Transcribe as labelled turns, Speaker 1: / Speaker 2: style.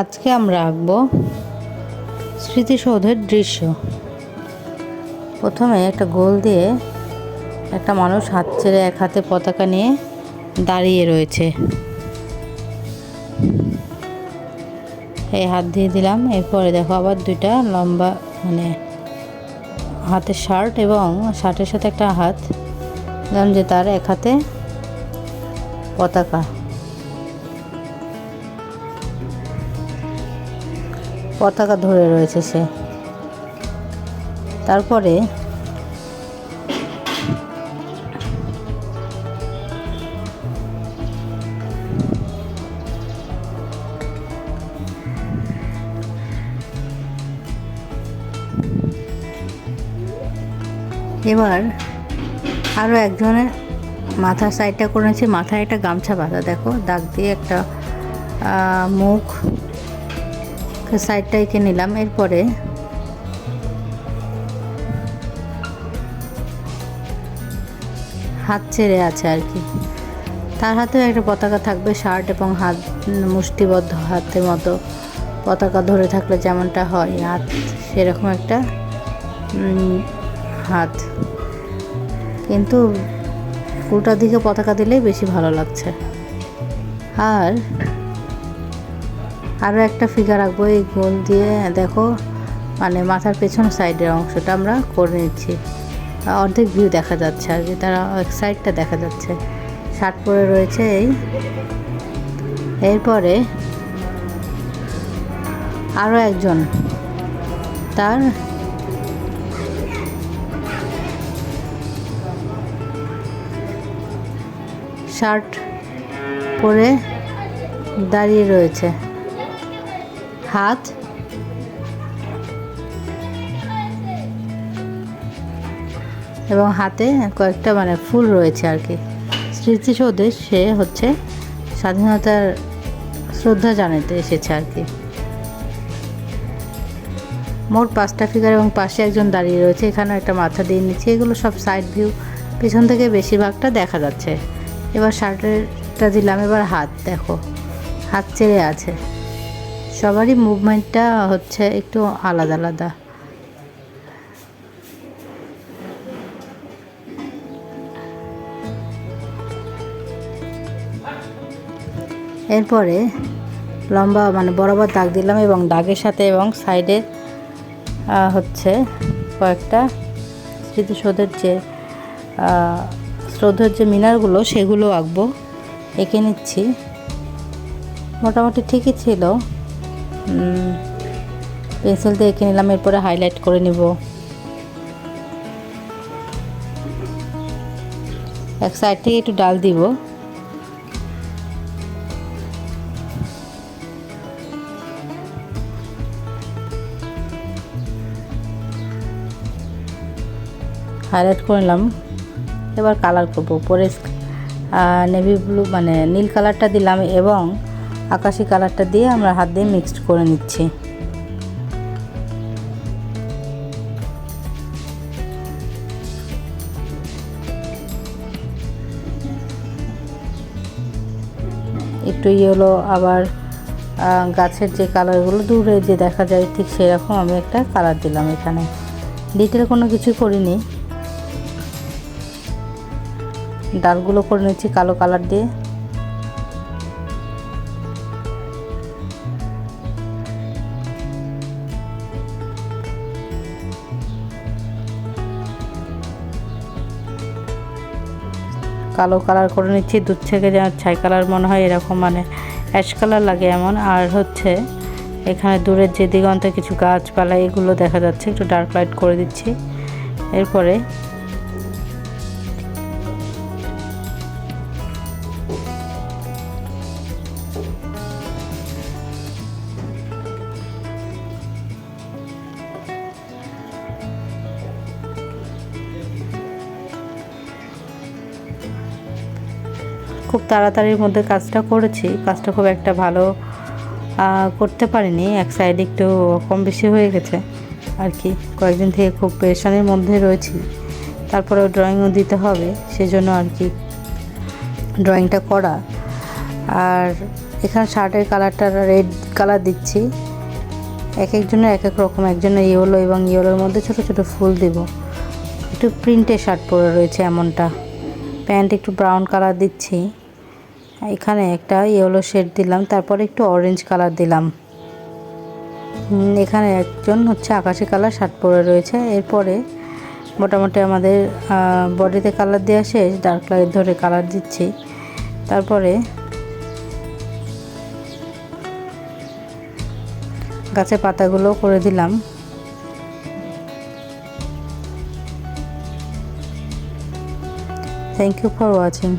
Speaker 1: আজকে আমরা আঁকব স্মৃতিসৌধের দৃশ্য। প্রথমে একটা গোল দিয়ে একটা মানুষ হাত ছেড়ে এক হাতে পতাকা নিয়ে দাঁড়িয়ে রয়েছে। এই হাত দিয়ে দিলাম, এরপরে দেখো আবার দুইটা লম্বা মানে হাতের শার্ট এবং শার্টের সাথে একটা হাত। দিলাম যে তার এক হাতে পতাকা। পতাকা ধরে রয়েছে সে। তারপরে এবার আরও একজনের মাথার সাইডটা করেছে। মাথায় একটা গামছা বাঁধা দেখো দাগ দিয়ে একটা আহ, মুখ সাইডটা এঁকে নিলাম, এরপরে হাত ছেড়ে আছে আর কি। তার হাতেও একটা পতাকা থাকবে, শার্ট এবং হাত, মুষ্টিবদ্ধ হাতের মতো পতাকা ধরে থাকলে যেমনটা হয়, হাত সেরকম একটা হাত। কিন্তু উল্টা দিকে পতাকা দিলেই বেশি ভালো লাগছে। আর আরও একটা ফিগার রাখব, এই গোল দিয়ে দেখো মানে মাথার পেছন সাইডের অংশটা আমরা করে নিচ্ছি। অর্ধেক ভিউ দেখা যাচ্ছে আর কি, তারা এক সাইডটা দেখা যাচ্ছে। শার্ট পরে রয়েছে এই। এরপরে আরও একজন, তার শার্ট পরে দাঁড়িয়ে রয়েছে। হাত। এবং হাতে কয়েকটা মানে ফুল রয়েছে আর কি। স্মৃতিসৌধে সে হচ্ছে স্বাধীনতার শ্রদ্ধা জানাতে এসেছে আর কি। মোট পাঁচটা ফিগার এবং পাশে একজন দাঁড়িয়ে রয়েছে। এখানে একটা মাথা দিয়ে নিচ্ছে। এগুলো সব সাইড ভিউ পেছন থেকে বেশিরভাগটা দেখা যাচ্ছে। এবার শার্টেরটা দিলাম। এবার হাত দেখো। হাত ছেড়ে আছে। সবারই মুভমেন্টটা হচ্ছে একটু আলাদা আলাদা। এরপরে লম্বা মানে বরাবর দাগ দিলাম এবং দাগের সাথে এবং সাইডে হচ্ছে কয়েকটা স্মৃতিসৌধের যে শ্রদ্ধের যে মিনারগুলো সেগুলো আঁকবো। এঁকে নিচ্ছি। মোটামুটি ঠিকই ছিল। পেন্সিল দিয়ে এঁকে নিলাম, এরপরে হাইলাইট করে নিব। এক সাইড থেকে একটু ডাল দিব। হাইলাইট করে নিলাম। এবার কালার করব। উপরে নেভি ব্লু মানে নীল কালারটা দিলাম এবং আকাশি কালারটা দিয়ে আমরা হাত দিয়ে মিক্সড করে নিচ্ছি। একটু ইয়েলো আবার গাছের যে কালারগুলো দূরে যে দেখা যায় ঠিক সেরকম আমি একটা কালার দিলাম এখানে। ডিটেল কোনো কিছু করিনি। ডালগুলো করে নিচ্ছি কালো কালার দিয়ে। কালো কালার করে নিচ্ছি, দুধ থেকে যেন ছাই কালার মনে হয় এরকম মানে অ্যাশ কালার লাগে এমন। আর হচ্ছে এখানে দূরের যে দিগন্তে কিছু গাছপালা, এগুলো দেখা যাচ্ছে, একটু ডার্ক লাইট করে দিচ্ছি। এরপরে খুব তাড়াতাড়ির মধ্যে কাজটা করেছি। কাজটা খুব একটা ভালো করতে পারিনি। এক সাইড একটু কম বেশি হয়ে গেছে আর কি। কয়েকদিন থেকে খুব পেরেশানির মধ্যে রয়েছি। তারপরেও ড্রয়িংও দিতে হবে, সেজন্য আর কি ড্রয়িংটা করা। আর এখানে শার্টের কালারটা রেড কালার দিচ্ছি। এক একজনের এক এক রকম, একজনের ইয়েলো এবং ইয়েলোর মধ্যে ছোট ছোট ফুল দেব। একটু প্রিন্টের শার্ট পরে রয়েছে এমনটা। প্যান্ট একটু ব্রাউন কালার দিচ্ছি। এখানে একটা ইয়েলো শেড দিলাম, তারপরে একটু অরেঞ্জ কালার দিলাম। এখানে একজন হচ্ছে আকাশি কালার শার্ট পরে রয়েছে, এরপরে মোটামুটি আমাদের বডিতে কালার দেওয়া শেষ ডার্ক লাইট ধরে কালার দিচ্ছি। তারপরে গাছের পাতাগুলো করে দিলাম। Thank you for watching